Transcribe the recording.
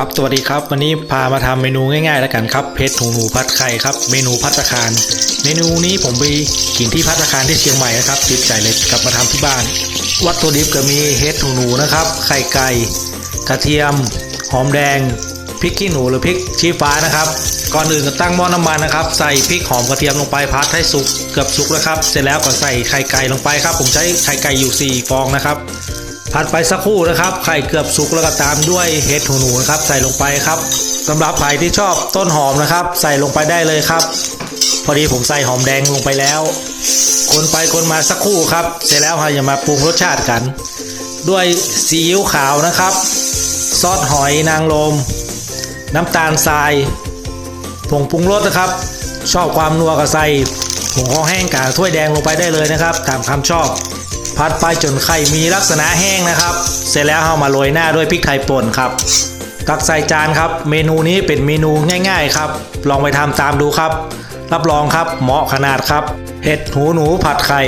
ครับสวัสดีครับ วันนี้พามาทำเมนูง่ายๆแล้วกันครับเพชรหูหนูพัดไข่ครับเมนูพัตตาคาร เมนูนี้ผมไปกินที่พัตตาคารที่เชียงใหม่นะครับติดใจเลยกลับมาทำที่บ้าน วัตถุดิบก็มีเห็ดหูหนูนะครับไข่ไก่กระเทียม หอมแดงพริกขี้หนูหรือพริกชี้ฟ้านะครับ ก่อนอื่นก็ตั้งหม้อน้ำมันนะครับใส่พริกหอมกระเทียมลงไปพัดให้สุกเกือบสุกแล้วครับ เสร็จแล้วก็ใส่ไข่ไก่ลงไปครับ ผมใช้ไข่ไก่อยู่ 4 ฟองนะครับ ผัดไปสักครู่นะครับ ไข่เกือบสุกแล้วก็ตามด้วยเห็ดหูหนูนะครับ ใส่ลงไปครับสำหรับใครที่ชอบต้นหอมนะครับ ใส่ลงไปได้เลยครับ พอดีผมใส่หอมแดงลงไปแล้วคนไปคนมาสักครู่ครับ เสร็จแล้วเราจะมาปรุงรสชาติกัน ด้วยซีอิ๊วขาวนะครับ ซอสหอยนางรมน้ำตาลทรายผงปรุงรสนะครับ ชอบความนัวก็ใส่ผงข้าวแห้งกาถ้วยแดงลงไปได้เลยนะครับ ตามคำชอบ พัดไปจนไข่มีลักษณะแห้งนะครับ เสร็จแล้วเอามาโรยหน้าด้วยพริกไทยป่นครับ ตักใส่จานครับ เมนูนี้เป็นเมนูง่าย ๆ ครับ ลองไปทำตามดูครับ รับรองครับเหมาะขนาดครับ เห็ดหูหนูผัดไข่